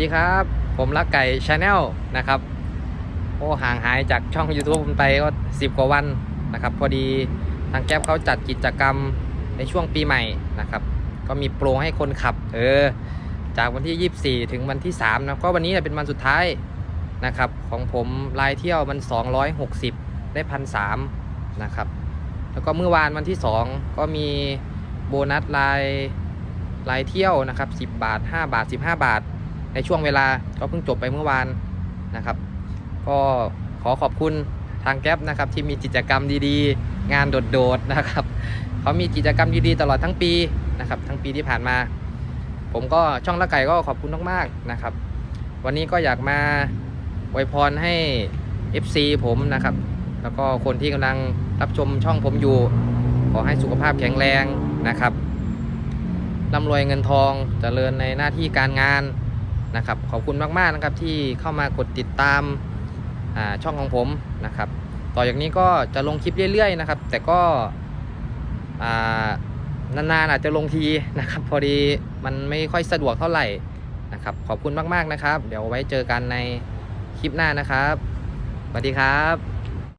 ดีครับ ผมรักไก่ชาแนลนะครับโอ้ห่างหายจากช่อง YouTube ผมไปก็สิบกว่าวันนะครับ พอดีทางแก๊ปเขาจัดกิจกรรมในช่วงปีใหม่นะครับ ก็มีโปรให้คนขับ เออ จากวันที่ 24 ถึงวันที่3นะก็วันนี้เนี่ยเป็นวันสุดท้ายนะครับ ของผมรายเที่ยวมัน 260 ได้พันสนะครับ แล้วก็เมื่อวานวันที่ 2 ก็มีโบนัสรายรายเที่ยวนะครับ 10 บาท 5 บาท 15 บาท ในช่วงเวลาก็เพิ่งจบไปเมื่อวานนะครับ ก็ขอขอบคุณทางแก๊ปนะครับที่มีกิจกรรมดีๆ งานโดดๆนะครับเขามีกิจกรรมดีๆตลอดทั้งปีนะครับทั้งปีที่ผ่านมา ผมก็ช่องละไก่ก็ขอบคุณมากๆนะครับ วันนี้ก็อยากมาอวยพรให้ FC ผมนะครับ แล้วก็คนที่กำลังรับชมช่องผมอยู่ ขอให้สุขภาพแข็งแรงนะครับร่ำรวยเงินทองเจริญในหน้าที่การงาน นะครับขอบคุณมากๆนะครับที่เข้ามากดติดตามาช่องของผมนะครับต่อจากนี้ก็จะลงคลิปเรื่อยๆนะครับ แต่ก็นานๆอาจจะลงทีนะครับ พอดีมันไม่ค่อยสะดวกเท่าไหร่นะครับ ขอบคุณมากๆนะครับ เดี๋ยวไว้เจอกันในคลิปหน้านะครับสวัสดีครับ